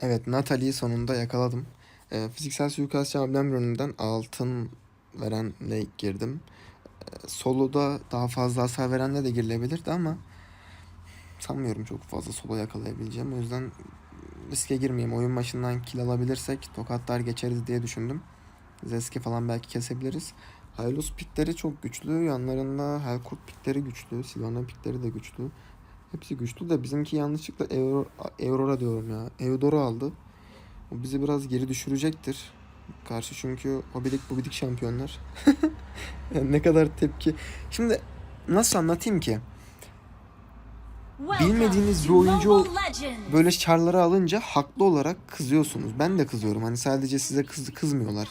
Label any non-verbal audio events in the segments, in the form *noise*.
Evet Natalie'yi sonunda yakaladım. Ee, fiziksel suikastçı ablem rolünden altın verenle girdim. Ee, solo'da daha fazla hasar verenle de girilebilirdi ama sanmıyorum çok fazla solo yakalayabileceğim. O yüzden riske girmeyeyim. Oyun başından kill alabilirsek tokatlar geçeriz diye düşündüm. Zeski falan belki kesebiliriz. Hylos pikleri çok güçlü. Yanlarında Helkurt pikleri güçlü. Sylvana pikleri de güçlü. Hepsi güçlü de bizimki yanlışlıkla Euro, Aurora diyorum ya. Eudora aldı. O bizi biraz geri düşürecektir. Karşı çünkü Hobidik Bubidik şampiyonlar. Yani *laughs* ne kadar tepki. Şimdi nasıl anlatayım ki? Bilmediğiniz bir oyuncu Böyle çarları alınca haklı olarak kızıyorsunuz. Ben de kızıyorum. Hani sadece size kız, kızmıyorlar.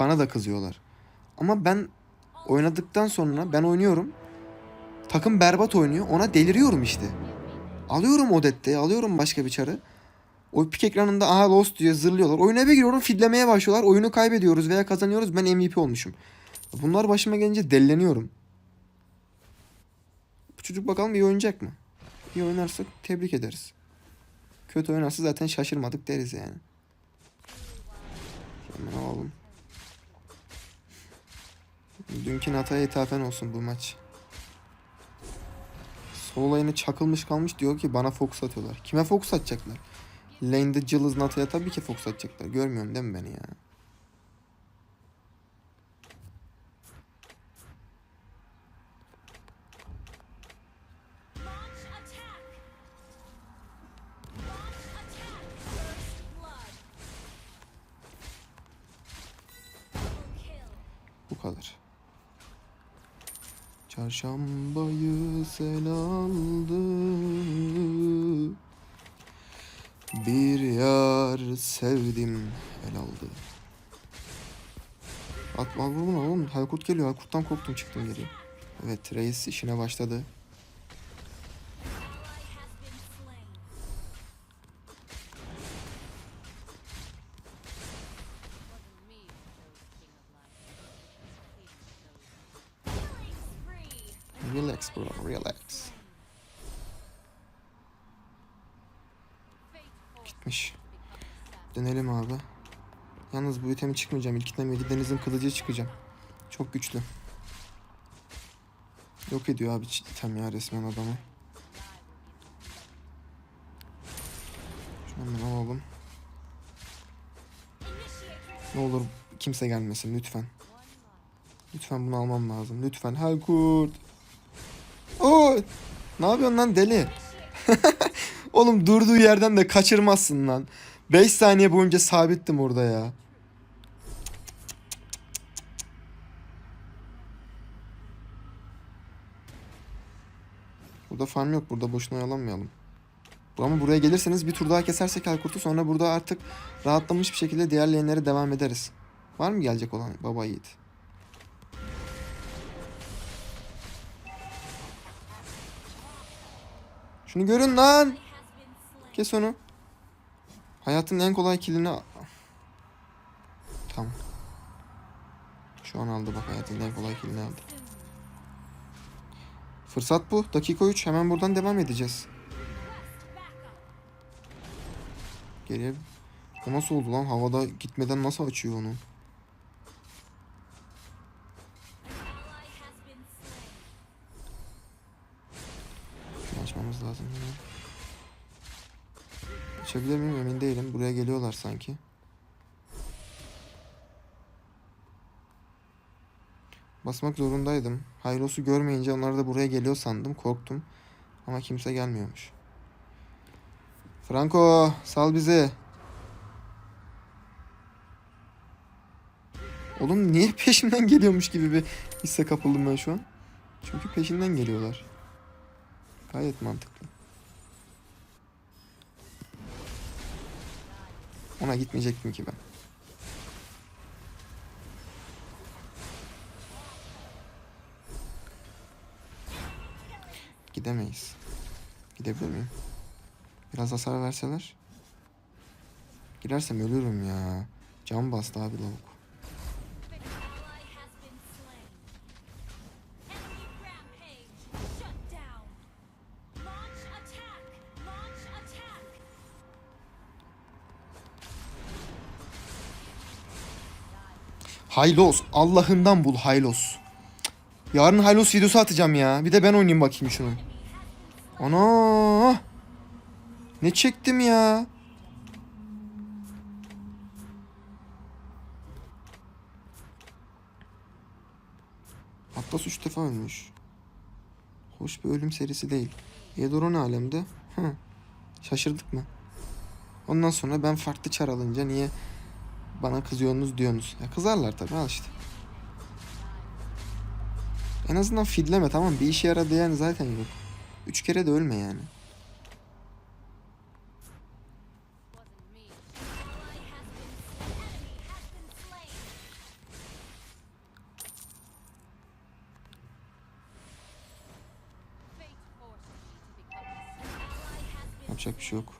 Bana da kızıyorlar. Ama ben oynadıktan sonra ben oynuyorum. Takım berbat oynuyor. Ona deliriyorum işte. Alıyorum Odette'yi, alıyorum başka bir çarı. O pik ekranında aha lost diye zırlıyorlar. Oyuna bir giriyorum fidlemeye başlıyorlar. Oyunu kaybediyoruz veya kazanıyoruz. Ben MVP olmuşum. Bunlar başıma gelince delleniyorum. Bu çocuk bakalım iyi oynayacak mı? İyi oynarsa tebrik ederiz. Kötü oynarsa zaten şaşırmadık deriz yani. Hemen alalım. Dünkü Nata'ya ithafen olsun bu maç. Sol lane'e çakılmış kalmış diyor ki bana fokus atıyorlar. Kime fokus atacaklar? Lane'de cılız Nata'ya tabii ki fokus atacaklar. Görmüyorsun değil mi beni ya? Atma vurma oğlum. Halkurt geliyor. Halkurt'tan korktum çıktım geriye. Evet reis işine başladı. Relax bro relax. Gitmiş. Dönelim abi. Yalnız bu itemi çıkmayacağım. İlk item yedi denizin kılıcı çıkacağım. Çok güçlü. Yok ediyor abi item ya resmen adamı. Şunu hemen alalım. Ne olur kimse gelmesin lütfen. Lütfen bunu almam lazım. Lütfen Helkurt. Oo! Ne yapıyorsun lan deli? *laughs* Oğlum durduğu yerden de kaçırmazsın lan. 5 saniye boyunca sabittim orada ya. Burada farm yok. Burada boşuna oyalanmayalım. Ama buraya gelirseniz bir tur daha kesersek Halkurt'u sonra burada artık rahatlamış bir şekilde diğer lane'lere devam ederiz. Var mı gelecek olan baba yiğit? Şunu görün lan. Kes onu. Hayatın en kolay kilini... Tamam. Şu an aldı bak hayatın en kolay kilini aldı. Fırsat bu. Dakika 3. Hemen buradan devam edeceğiz. Geriye... O nasıl oldu lan? Havada gitmeden nasıl açıyor onu? Basmak zorundaydım. Hayros'u görmeyince onlar da buraya geliyor sandım. Korktum. Ama kimse gelmiyormuş. Franco sal bizi. Oğlum niye *laughs* peşimden geliyormuş gibi bir hisse kapıldım ben şu an. Çünkü peşinden geliyorlar. Gayet mantıklı. Ona gitmeyecektim ki ben. Gidemeyiz. Gidebilir miyim? Biraz hasar verseler. Girersem ölürüm ya. Can bastı abi lavuk. Haylos. Allah'ından bul Haylos. Yarın Haylos videosu atacağım ya. Bir de ben oynayayım bakayım şunu. Ana! Ne çektim ya? Atlas 3 defa ölmüş. Hoş bir ölüm serisi değil. Eudoro ne alemde? Hı. Şaşırdık mı? Ondan sonra ben farklı çar alınca niye bana kızıyorsunuz diyorsunuz. Ya kızarlar tabii al işte. En azından fidleme tamam bir işe yaradı yani zaten yok. Üç kere de ölme yani. Wasn't me. Ally has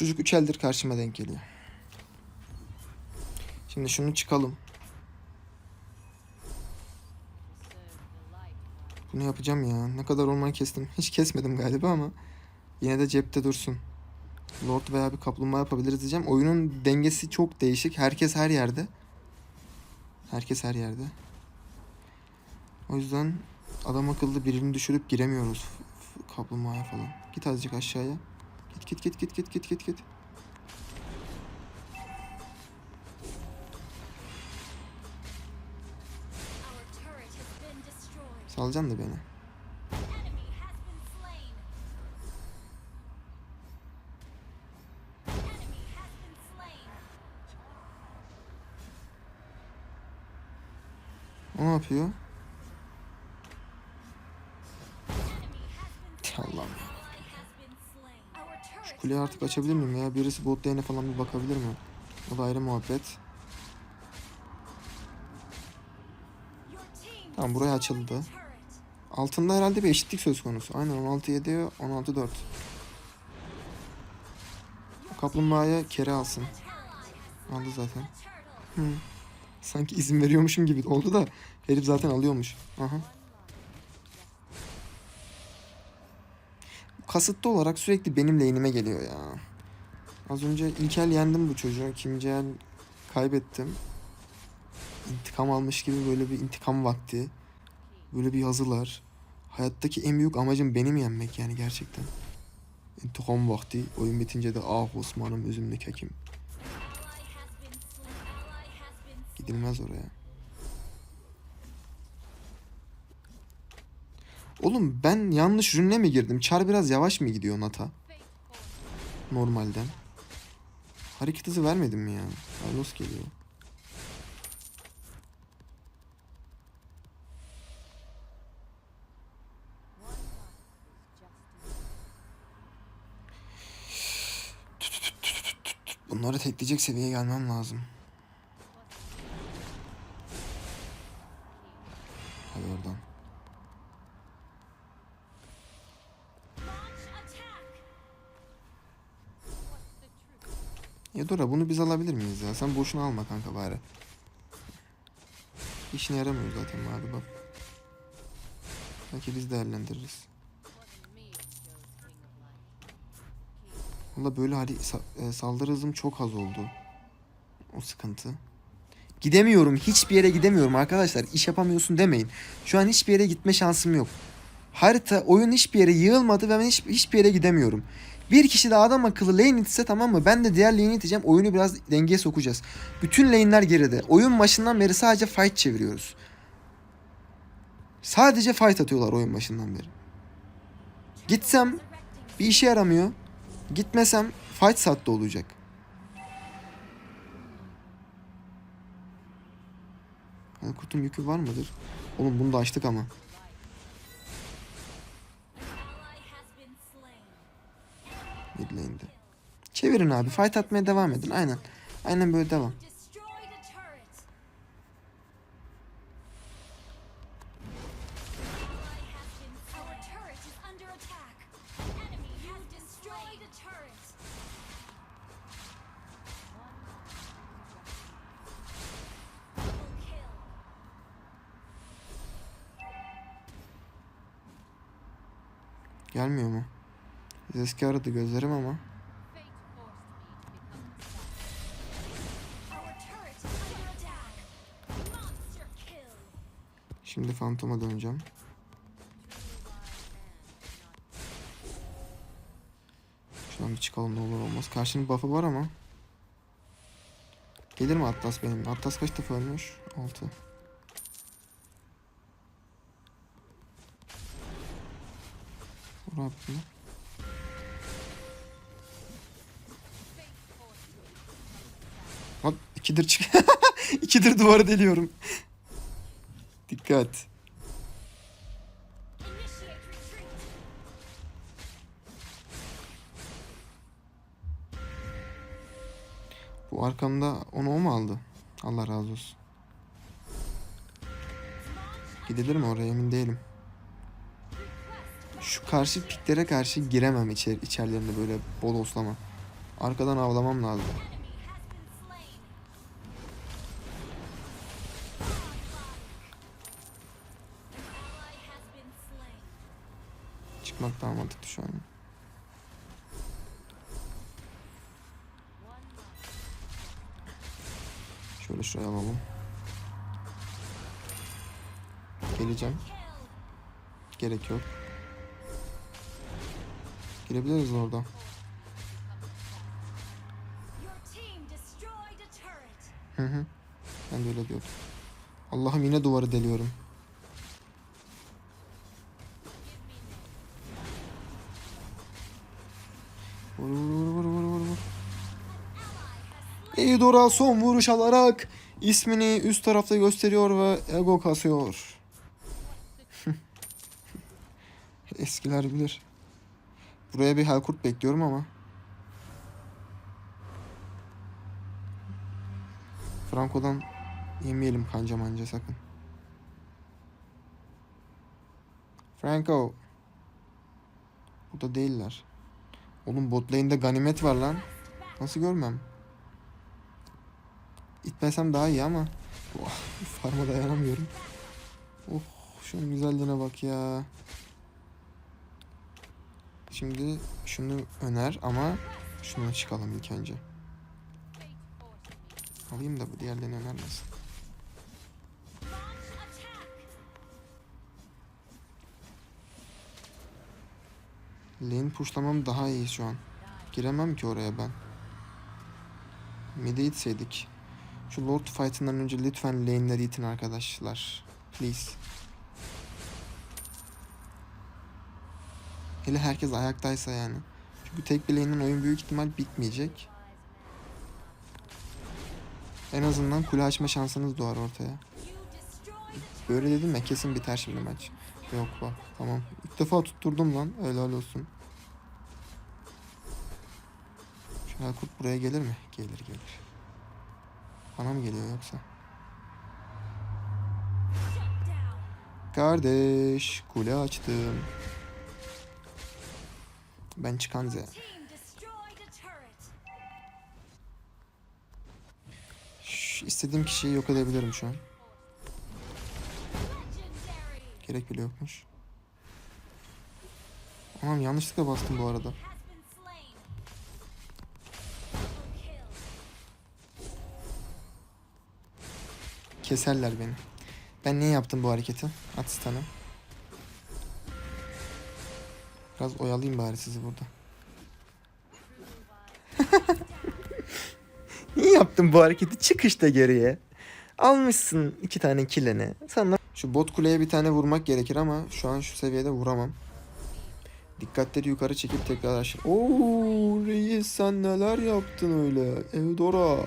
çocuk üç eldir karşıma denk geliyor. Şimdi şunu çıkalım. Bunu yapacağım ya. Ne kadar orman kestim. Hiç kesmedim galiba ama yine de cepte dursun. Lord veya bir kaplumbağa yapabiliriz diyeceğim. Oyunun dengesi çok değişik. Herkes her yerde. Herkes her yerde. O yüzden adam akıllı birini düşürüp giremiyoruz kaplumbağaya falan. Git azıcık aşağıya. Git git git git git git git. Salacaksın da beni. O ne yapıyor? Kuleyi artık açabilir miyim ya? Birisi bot falan bir bakabilir mi? O da ayrı muhabbet. Tamam buraya açıldı. Altında herhalde bir eşitlik söz konusu. Aynen 16-7, 16-4. Kaplumbağaya kere alsın. Aldı zaten. Hı. Sanki izin veriyormuşum gibi oldu da herif zaten alıyormuş. Aha. Kasıtlı olarak sürekli benim lane'ime geliyor ya. Az önce ilk el yendim bu çocuğu. İkinci el kaybettim. İntikam almış gibi böyle bir intikam vakti. Böyle bir yazılar. Hayattaki en büyük amacım benim yenmek yani gerçekten. İntikam vakti. Oyun bitince de ah Osman'ım üzümlü kekim. Ally has Oğlum ben yanlış rünle mi girdim? Çar biraz yavaş mı gidiyor Nata? Normalden. Hareket hızı vermedim mi ya? Carlos geliyor. Bunları tekleyecek seviyeye gelmem lazım. Yadora bunu biz alabilir miyiz ya? Sen boşuna alma kanka bari. İşine yaramıyor zaten mavi bak. Belki biz değerlendiririz. Valla böyle hali sa- e, saldırı hızım çok az oldu. O sıkıntı. Gidemiyorum. Hiçbir yere gidemiyorum arkadaşlar. İş yapamıyorsun demeyin. Şu an hiçbir yere gitme şansım yok. Harita, oyun hiçbir yere yığılmadı ve ben hiç, hiçbir yere gidemiyorum. Bir kişi de adam akıllı lane itse tamam mı? Ben de diğer lane'i iteceğim. Oyunu biraz dengeye sokacağız. Bütün lane'ler geride. Oyun başından beri sadece fight çeviriyoruz. Sadece fight atıyorlar oyun başından beri. Gitsem bir işe yaramıyor. Gitmesem fight sattı olacak. Kurtun yükü var mıdır? Oğlum bunu da açtık ama. 7. Çevirin abi. Fight atmaya devam edin. Aynen. Aynen böyle devam. Gelmiyor mu? Biz eski aradı gözlerim ama. Şimdi Phantom'a döneceğim. Şuradan bir çıkalım ne olur olmaz. Karşının buff'ı var ama. Gelir mi Atlas benim? Atlas kaç defa ölmüş? 6. Vur abi. Bak ikidir çık. *laughs* ikidir duvarı deliyorum. Dikkat. Bu arkamda onu o mu aldı? Allah razı olsun. Gidilir mi oraya emin değilim. Şu karşı piklere karşı giremem içer içerilerinde böyle bol oslama. Arkadan avlamam lazım. Çıkmak daha mantıklı şu an. Şöyle şuraya alalım. Geleceğim. Gerek yok. Girebiliriz oradan. Your team destroyed a turret. Hı hı. Ben de öyle diyordum. Allah'ım yine duvarı deliyorum. Vur vur vur vur vur vur. Eudora son vuruş alarak ismini üst tarafta gösteriyor ve ego kasıyor. *laughs* Eskiler bilir. Buraya bir Helkurt bekliyorum ama. Franco'dan yemeyelim kanca manca sakın. Franco. Burada değiller. Oğlum bot lane'de ganimet var lan. Nasıl görmem? İtmesem daha iyi ama. Oh, *laughs* farma dayanamıyorum. Oh şunun güzelliğine bak ya. Şimdi şunu öner ama şuna çıkalım ilk önce. Alayım da bu diğerlerini önermesin. Lane pushlamam daha iyi şu an. Giremem ki oraya ben. Mid'e itseydik. Şu Lord fight'ından önce lütfen lane'leri itin arkadaşlar. Please. Hele herkes ayaktaysa yani. Çünkü tek bir lane'in oyun büyük ihtimal bitmeyecek. En azından kule açma şansınız doğar ortaya. Böyle dedim ya kesin biter şimdi maç. Yok bak tamam. İlk defa tutturdum lan. Helal olsun. Şu Helkurt buraya gelir mi? Gelir gelir. Bana mı geliyor yoksa? Kardeş kule açtım. Ben çıkan Z. İstediğim kişiyi yok edebilirim şu an. Gerek bile yokmuş. Aman yanlışlıkla bastım bu arada. Keserler beni. Ben niye yaptım bu hareketi? At stun'ı. Biraz oyalayayım bari sizi burada. *laughs* niye yaptın bu hareketi? Çık işte geriye. Almışsın iki tane killeni. Sana şu bot kuleye bir tane vurmak gerekir ama şu an şu seviyede vuramam. Dikkatleri yukarı çekip tekrar aşağı. Oo reis sen neler yaptın öyle? Eudora.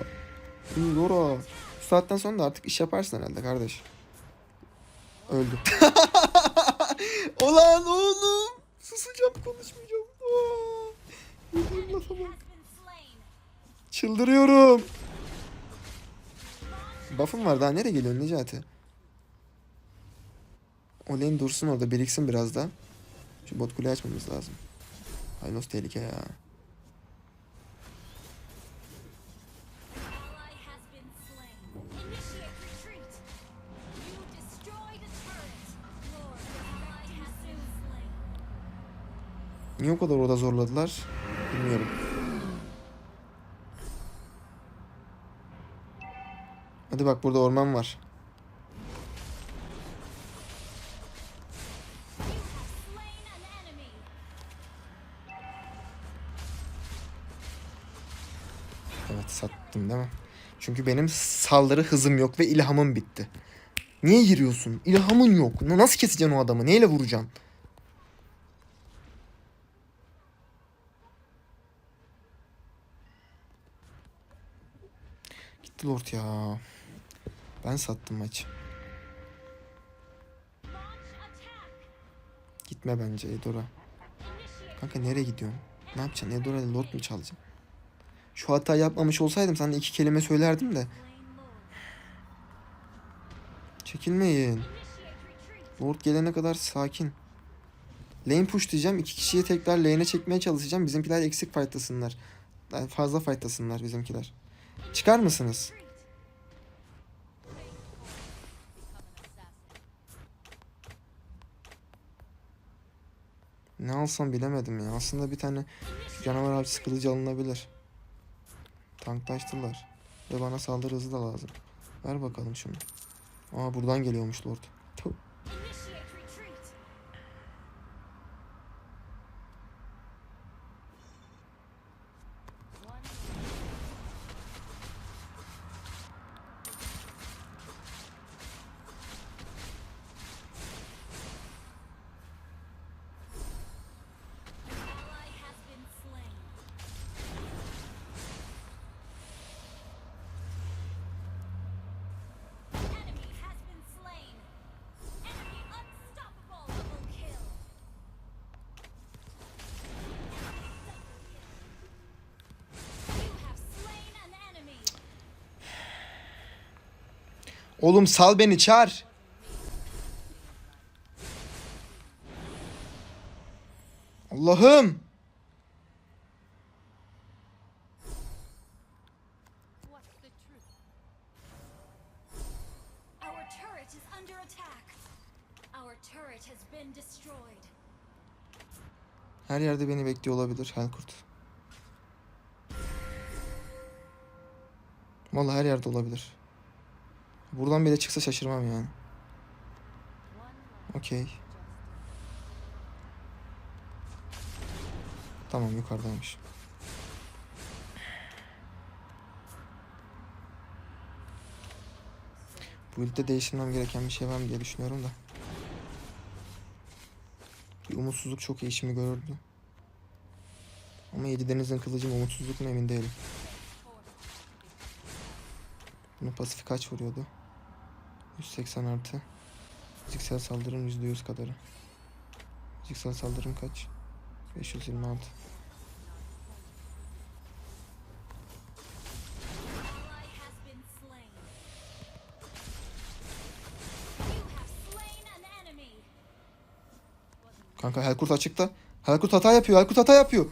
Eudora. Bu saatten sonra da artık iş yaparsın herhalde kardeş. Öldü. *laughs* Ulan oğlum. Susacağım konuşmayacağım. Çıldırıyorum. Buff'ım var daha nereye geliyorsun Necati? O lane dursun orada biriksin biraz da. Şu bot kuleyi açmamız lazım. Haynos tehlike ya. Niye o kadar orada zorladılar? Bilmiyorum. Hadi bak burada orman var. Çünkü benim saldırı hızım yok ve ilhamım bitti. Niye giriyorsun? İlhamın yok. Na- Nasıl keseceksin o adamı? Neyle vuracaksın? Gitti Lord ya. Ben sattım maçı. Gitme bence Edora. Kanka nereye gidiyorsun? Ne yapacaksın? Edora ile Lord mu çalacaksın? Şu hata yapmamış olsaydım sana iki kelime söylerdim de. Çekilmeyin. Lord gelene kadar sakin. Lane push diyeceğim. iki kişiyi tekrar lane'e çekmeye çalışacağım. Bizimkiler eksik fightlasınlar. Yani fazla fightlasınlar bizimkiler. Çıkar mısınız? Ne alsam bilemedim ya. Aslında bir tane canavar avcısı kılıcı alınabilir. Tanklaştılar. Ve bana saldırı hızı da lazım. Ver bakalım şunu. Aa buradan geliyormuş Lord. Oğlum sal beni çağır. Allah'ım. Her yerde beni bekliyor olabilir Helkurt. Vallahi her yerde olabilir. Buradan bile çıksa şaşırmam yani. Okey. Tamam yukarıdaymış. Bu ülkede değiştirmem gereken bir şey var mı diye düşünüyorum da. Bir umutsuzluk çok iyi işimi görürdü. Ama Yedi Deniz'in kılıcı mı umutsuzluk mu emin değilim. Bunun pasifi kaç vuruyordu? 180 artı. Fiziksel saldırım %100 kadarı. Fiziksel saldırım kaç? 526. Ally has been slain. You have slain an enemy. Kanka Helkurt açıkta. Helkurt hata yapıyor. Helkurt hata yapıyor.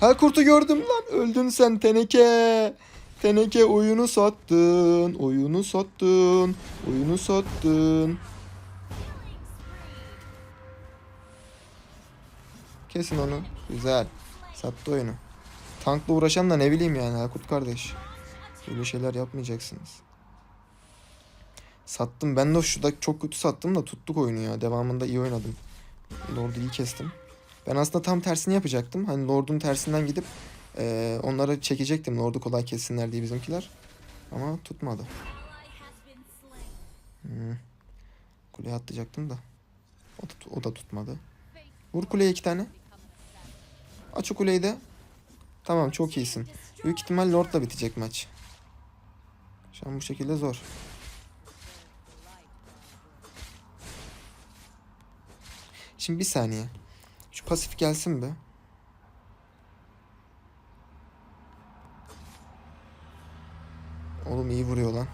Helkurt'u gördüm lan. Öldün sen teneke. Teneke oyunu sattın. Oyunu sattın. Oyunu sattın. Kesin onu. Güzel. Sattı oyunu. Tankla uğraşan da ne bileyim yani Helkurt kardeş. Böyle şeyler yapmayacaksınız. Sattım. Ben de şurada çok kötü sattım da tuttuk oyunu ya. Devamında iyi oynadım. Lord'u iyi kestim. Ben aslında tam tersini yapacaktım. Hani Lord'un tersinden gidip eee onlara çekecektim. Lord'u kolay kessinler diye bizimkiler. Ama tutmadı. Hmm. Kuleye atlayacaktım da. O, tut- o da tutmadı. Vur kuleye iki tane. Aç o kuleyi de. Tamam çok iyisin. Büyük ihtimal Lord'la bitecek maç. Şu an bu şekilde zor. Şimdi bir saniye. Şu pasif gelsin be. Oğlum iyi vuruyor lan.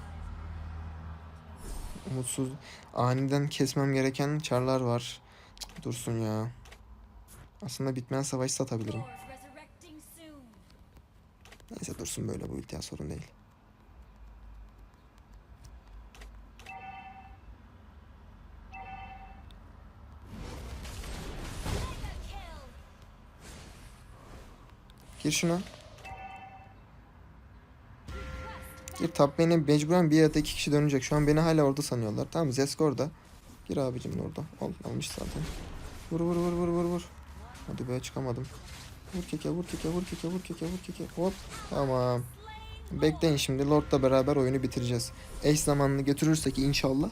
Umutsuz. Aniden kesmem gereken çarlar var. Dursun ya. Aslında bitmeyen savaş satabilirim. Neyse dursun böyle bu ultiya sorun değil. Gir şuna. Gir top lane'e mecburen bir da iki kişi dönecek. Şu an beni hala orada sanıyorlar. Tamam Zesk orada. Gir abicim orada. Al, almış zaten. Vur vur vur vur vur vur. Hadi be çıkamadım. Vur keke vur keke vur keke vur keke vur keke. Hop. Tamam. Bekleyin şimdi Lord'la beraber oyunu bitireceğiz. Eş zamanını götürürsek inşallah.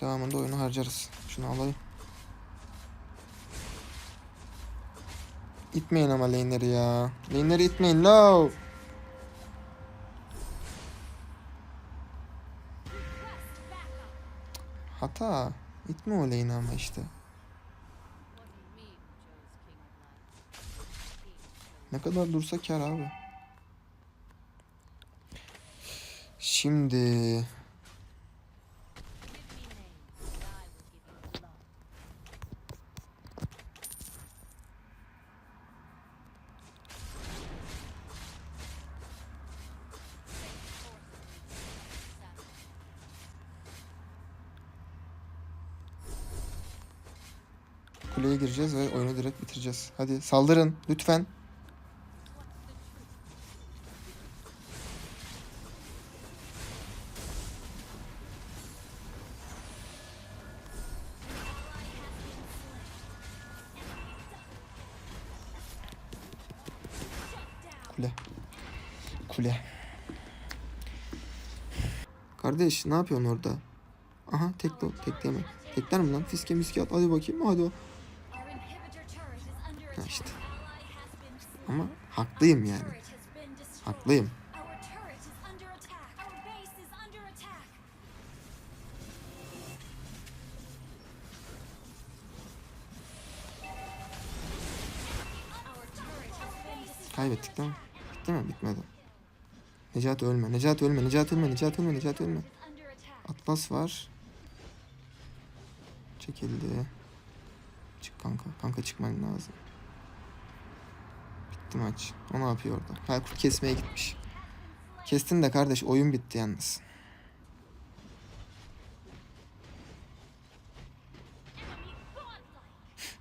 Devamında oyunu harcarız. Şunu alayım. İtmeyin ama lane'leri ya. Lane'leri itmeyin. No. Hata. İtme o lane'i ama işte. Ne kadar dursa kar abi. Şimdi kuleye gireceğiz ve oyunu direkt bitireceğiz. Hadi saldırın lütfen. Kule. Kule. Kardeş ne yapıyorsun orada? Aha tek tekleme. Tekler mi lan? Fiske miske at. Hadi bakayım hadi. Turret has been destroyed. Kaybettik değil mi? Bitti mi? Bitmedi. Necati ölme. Necati ölme. Necati ölme. Necati ölme. Necati ölme. Atlas var. Çekildi. Çık kanka. Kanka çıkman lazım. Bitti maç. O ne yapıyor orada? Ha kurt kesmeye gitmiş. Kestin de kardeş oyun bitti yalnız.